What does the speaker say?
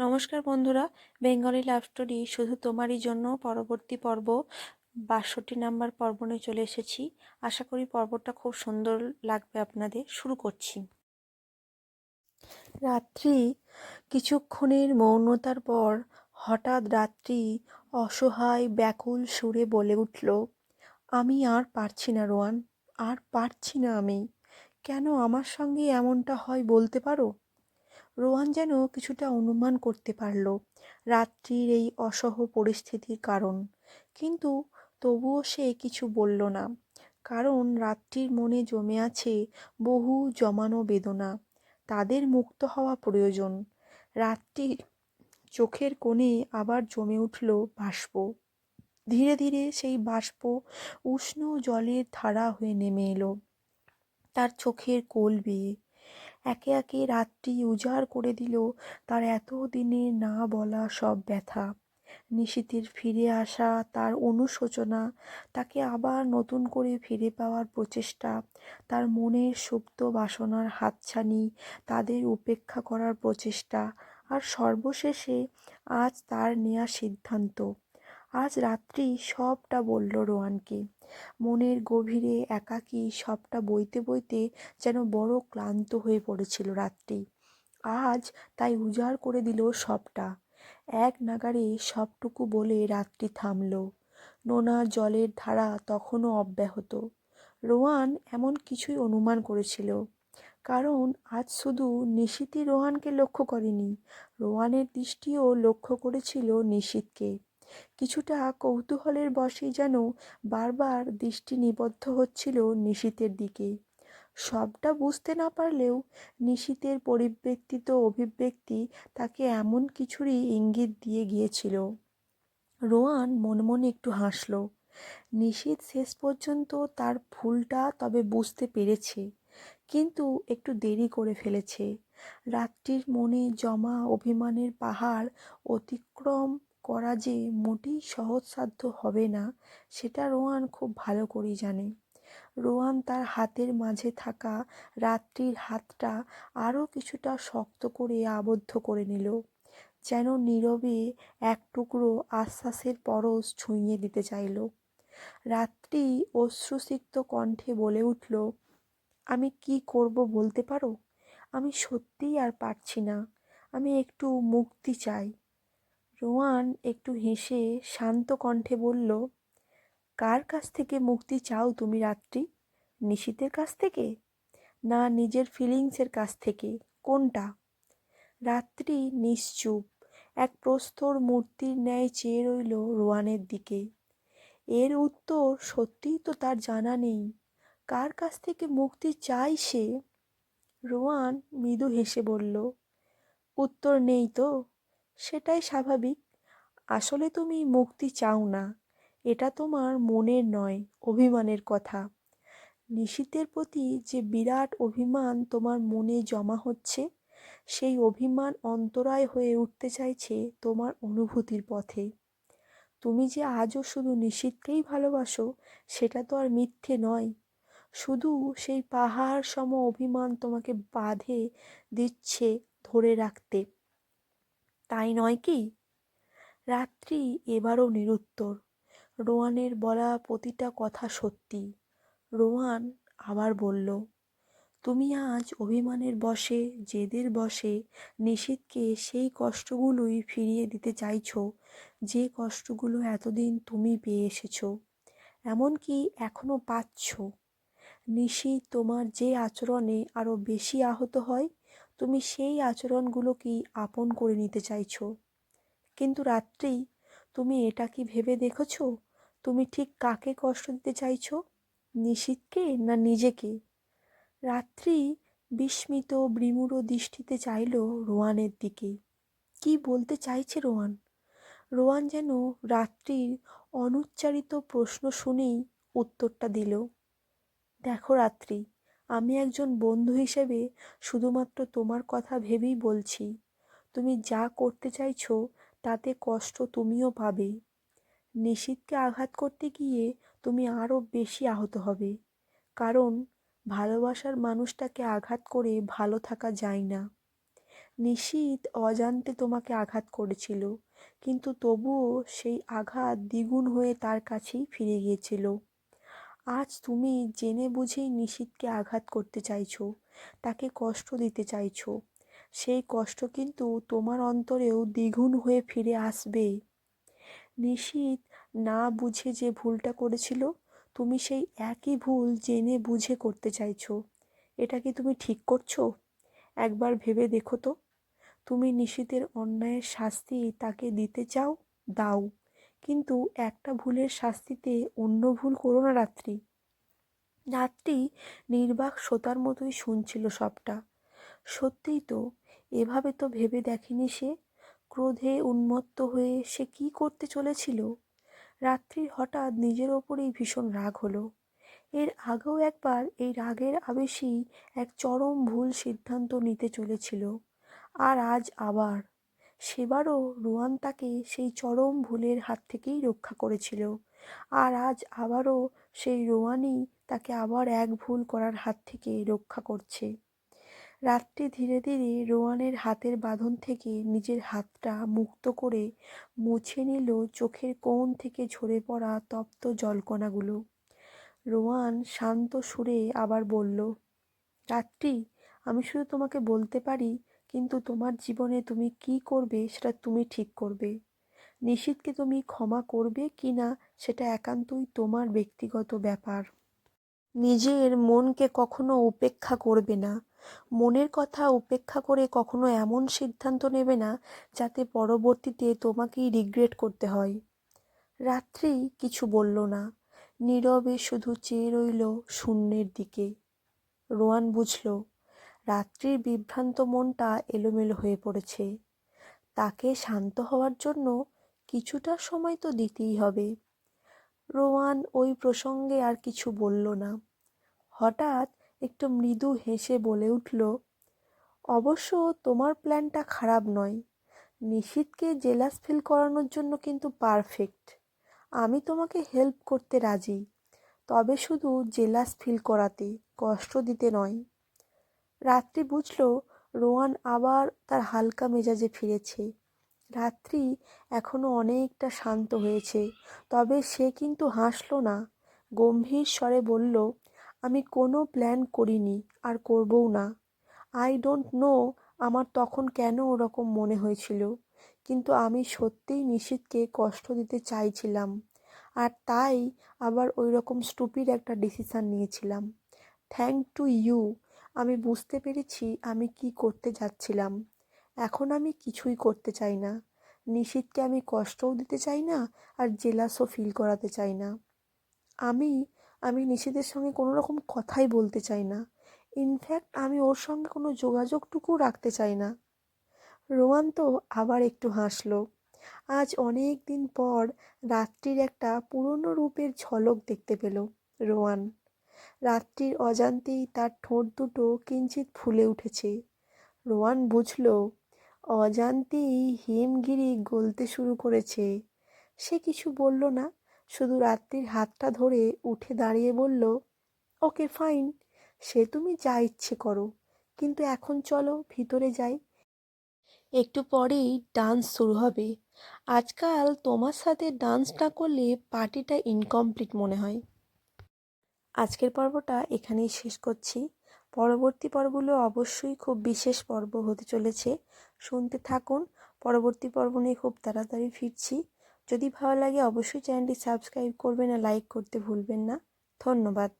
নমস্কার বন্ধুরা, Bengali love story শুধু তোমারই জন্য পরবর্তী পর্ব, বাষট্টি নাম্বার পর্ব নিয়ে চলে এসেছি। আশা করি পর্বটা খুব সুন্দর লাগবে আপনাদের। শুরু করছি। রাত্রি কিছুক্ষণের মৌনতার পর হঠাৎ রাত্রি অসহায় ব্যাকুল সুরে বলে উঠল, আমি আর পারছি না রোয়ান, আর পারছি না আমি। কেন আমার সঙ্গে এমনটা হয় বলতে পারো? রোহান যেন কিছুটা অনুমান করতে পারল রাত্রির এই অসহ পরিস্থিতির কারণ। কিন্তু তবুও সে কিছু বলল না, কারণ রাত্রির মনে জমে আছে বহু জমানো বেদনা। তাদের মুক্ত হওয়া প্রয়োজন। রাত্রির চোখের কোণে আবার জমে উঠল বাষ্প। ধীরে ধীরে সেই বাষ্প উষ্ণ জলের ধারা হয়ে নেমে এলো। তার চোখের কোল বেয়ে একে একে রাত্রি উজাড় করে দিল। তার এত দিনে না বলা সব ব্যথা। নিশীথের ফিরে আসা তার অনুশোচনা, তাকে আবার নতুন করে ফিরে পাওয়ার প্রচেষ্টা, তার মনের সুপ্ত বাসনার হাতছানি, তাদের উপেক্ষা করার প্রচেষ্টা, আর সর্বশেষে আজ তার নেয়া সিদ্ধান্ত। আজ রাত্রি সবটা বলল রোয়ানকে। মনের গভীরে একাকী সবটা বইতে বইতে যেন বড় ক্লান্ত হয়ে পড়েছিল রাত্রি। আজ তাই উজাড় করে দিল সবটা। এক নাগারে সবটুকু বলে রাত্রি থামল। নোনা জলের ধারা তখনও অব্যাহত। রোহান এমন কিছুই অনুমান করেছিল। কারণ আজ শুধু নিশীতি রোহানকে লক্ষ্য করেনি, রোহানের দৃষ্টিও লক্ষ্য করেছিল নিশীতকে। কিছুটা কৌতূহলের বশে যেন বারবার দৃষ্টি নিবদ্ধ হচ্ছিল নিশীতের দিকে। সবটা বুঝতে না পারলেও নিশীতের পরিব্যক্তিত অভিব্যক্তি তাকে এমন কিছুরই ইঙ্গিত দিয়ে গিয়েছিল। রোয়ান মনে মনে একটু হাসল। নিশীত শেষ পর্যন্ত তার ভুলটা তবে বুঝতে পেরেছে, কিন্তু একটু দেরি করে ফেলেছে। রাত্রির মনে জমা অভিমানের পাহাড় অতিক্রম করা যে মোটেই সহজসাধ্য হবে না, সেটা রোয়ান খুব ভালো করেই জানে। রোয়ান তার হাতের মাঝে থাকা রাত্রির হাতটা আরও কিছুটা শক্ত করে আবদ্ধ করে নিল, যেন নীরবে এক টুকরো আশ্বাসের পরশ ছুঁয়ে দিতে চাইল। রাত্রি অশ্রুসিক্ত কণ্ঠে বলে উঠল, আমি কি করব বলতে পারো? আমি সত্যিই আর পারছি না। আমি একটু মুক্তি চাই। রোয়ান একটু হেসে শান্ত কণ্ঠে বলল, কার কাছ থেকে মুক্তি চাও তুমি রাত্রি? নিশীতের কাছ থেকে? না নিজের ফিলিংসের কাছ থেকে? কোনটা? রাত্রি নিশ্চুপ। এক প্রস্তর মূর্তির ন্যায় চেয়ে রইল রোয়ানের দিকে। এর উত্তর সত্যিই তো তার জানা নেই। কার কাছ থেকে মুক্তি চাই সে? রোয়ান মৃদু হেসে বলল, উত্তর নেই তো? সেটাই স্বাভাবিক। আসলে তুমি মুক্তি চাও না। এটা তোমার মনের নয়, অভিমানের কথা। নিশীতের প্রতি যে বিরাট অভিমান তোমার মনে জমা হচ্ছে, সেই অভিমান অন্তরায় হয়ে উঠতে চাইছে তোমার অনুভূতির পথে। তুমি যে আজও শুধু নিশীতকেই ভালোবাসো, সেটা তো আর মিথ্যে নয়। শুধু সেই পাহাড় সম অভিমান তোমাকে বাঁধে দিচ্ছে ধরে রাখতে। তাই নয় কি? রাত্রি এবারও নিরুত্তর। রোয়ানের বলা প্রতিটা কথা সত্যি। রোহান আবার বলল, তুমি আজ অভিমানের বসে, জেদের বসে নিশীথকে সেই কষ্টগুলোই ফিরিয়ে দিতে চাইছো, যে কষ্টগুলো এতদিন তুমি পেয়ে এসেছ। এমনকি এখনও পাচ্ছ। নিশীথ তোমার যে আচরণে আরও বেশি আহত হয় তুমি সেই আচরণগুলোকেই আপন করে নিতে চাইছো? কিন্তু রাত্রি তুমি এটা কি ভেবে দেখেছ? তুমি ঠিক কাকে কষ্ট দিতে চাইছো? নিশীথকে না নিজেকে? রাত্রি বিস্মিত বিমূঢ় দৃষ্টিতে চাইল রোয়ানের দিকে। কি বলতে চাইছে রোয়ান? রোয়ান যেন রাত্রির অনুচ্চারিত প্রশ্ন শুনেই উত্তরটা দিল। দেখো রাত্রি আমি একজন বন্ধু হিসেবে শুধুমাত্র তোমার কথা ভেবেই বলছি। তুমি যা করতে চাইছো, তাতে কষ্ট তুমিও পাবে। নিশীথকে আঘাত করতে গিয়ে তুমি আরও বেশি আহত হবে। কারণ, ভালোবাসার মানুষটাকে আঘাত করে ভালো থাকা যায় না। নিশীথ অজান্তে তোমাকে আঘাত করেছিল, কিন্তু তবুও সেই আঘাত দ্বিগুণ হয়ে তার কাছেই ফিরে গিয়েছিল। আজ তুমি জেনে বুঝেই নিশীথকে আঘাত করতে চাইছো, তাকে কষ্ট দিতে চাইছো। সেই কষ্ট কিন্তু তোমার অন্তরেও দ্বিগুণ হয়ে ফিরে আসবে। নিশীথ না বুঝে যে ভুলটা করেছিল, তুমি সেই একই ভুল জেনে বুঝে করতে চাইছো। এটা কি তুমি ঠিক করছ? একবার ভেবে দেখো তো। তুমি নিশীথের অন্যায়ের শাস্তি তাকে দিতে চাও? দাও। কিন্তু একটা ভুলের শাস্তিতে অন্য ভুল করো না, রাত্রি। রাত্রি নির্বাক শ্রোতার মতোই শুনছিল সবটা। সত্যিই তো, এভাবে তো ভেবে দেখেনি সে। ক্রোধে উন্মত্ত হয়ে সে কি করতে চলেছিল? রাত্রির হঠাৎ নিজের ওপরেই ভীষণ রাগ হলো। এর আগেও একবার এই রাগের আবেশেই এক চরম ভুল সিদ্ধান্ত নিতে চলেছিল। আর আজ আবার সেবারও রোয়ান তাকে সেই চরম ভুলের হাত থেকেই রক্ষা করেছিল। আর আজ আবারও সেই রোয়ানই তাকে আবার এক ভুল করার হাত থেকে রক্ষা করছে। রাত্রি ধীরে ধীরে রোয়ানের হাতের বাঁধন থেকে নিজের হাতটা মুক্ত করে মুছে নিল চোখের কোণ থেকে ঝরে পড়া তপ্ত জলকণাগুলো। রোয়ান শান্ত সুরে আবার বলল, রাত্রি, আমি শুধু তোমাকে বলতে পারি কিন্তু তোমার জীবনে তুমি কি করবে সেটা তুমি ঠিক করবে। নিশীথকে তুমি ক্ষমা করবে কি না সেটা একান্তই তোমার ব্যক্তিগত ব্যাপার। নিজের মনকে কখনো উপেক্ষা করবে না। মনের কথা উপেক্ষা করে কখনো এমন সিদ্ধান্ত নেবে না যাতে পরবর্তীতে তোমাকেই রিগ্রেট করতে হয়। রাত্রি কিছু বলল না। নীরবে শুধু চেয়ে রইল শূন্যের দিকে। রোয়ান বুঝল রাত্রির বিভ্রান্ত মনটা এলোমেলো হয়ে পড়েছে। তাকে শান্ত হওয়ার জন্য কিছুটা সময় তো দিতেই হবে। রোয়ান ওই প্রসঙ্গে আর কিছু বলল না। হঠাৎ একটু মৃদু হেসে বলে উঠল, অবশ্য তোমার প্ল্যানটা খারাপ নয়। নিশীথকে জেলাস ফিল করানোর জন্য কিন্তু পারফেক্ট। আমি তোমাকে হেল্প করতে রাজি। তবে শুধু জেলাস ফিল করাতে কষ্ট দিতে নয়। রাত্রি বুঝল রোয়ান আবার তার হালকা মেজাজে ফিরেছে। রাত্রি এখনও অনেকটা শান্ত হয়েছে, তবে সে কিন্তু হাসল না। গম্ভীর স্বরে বলল, আমি কোনো প্ল্যান করিনি, আর করবও না। আই ডোন্ট নো আমার তখন কেন ওরকম মনে হয়েছিল, কিন্তু আমি সত্যিই নিশীথকে কষ্ট দিতে চাইছিলাম, আর তাই আবার ওই রকম স্টুপিড একটা ডিসিশান নিয়েছিলাম। থ্যাংক টু ইউ আমি বুঝতে পেরেছি আমি কি করতে যাচ্ছিলাম। এখন আমি কিছুই করতে চাই না। নিশীথকে আমি কষ্টও দিতে চাই না আর জেলাসও ফিল করাতে চাই না। আমি আমি নিশীথের সঙ্গে কোনো রকম কথাই বলতে চাই না। ইনফ্যাক্ট আমি ওর সঙ্গে কোনো যোগাযোগটুকুও রাখতে চাই না। রোমান তো আবার একটু হাসলো। আজ অনেক দিন পর রাত্রির একটা পুরনো রূপের ঝলক দেখতে পেল রোয়ান রাত্রির অজান্তেই তার ঠোঁট দুটো কিঞ্চিত ফুলে উঠেছে। রোয়ান বুঝল, অজান্তেই হিমগিরি গলতে শুরু করেছে। সে কিছু বলল না, শুধু রাত্রির হাতটা ধরে উঠে দাঁড়িয়ে বলল, ওকে, ফাইন, সে তুমি যা ইচ্ছে করো, কিন্তু এখন চলো ভিতরে যাই। একটু পরেই ডান্স শুরু হবে। আজকাল তোমার সাথে ডান্স না করলে পার্টিটা ইনকমপ্লিট মনে হয়। আজকের পর্বটা এখানেই শেষ করছি। পরবর্তী পর্বগুলো অবশ্যই খুব বিশেষ পর্ব হতে চলেছে। শুনতে থাকুন। পরবর্তী পর্ব নিয়ে খুব তাড়াতাড়ি ফিরছি। যদি ভালো লাগে অবশ্যই চ্যানেলটি সাবস্ক্রাইব করবেন আর লাইক করতে ভুলবেন না। ধন্যবাদ।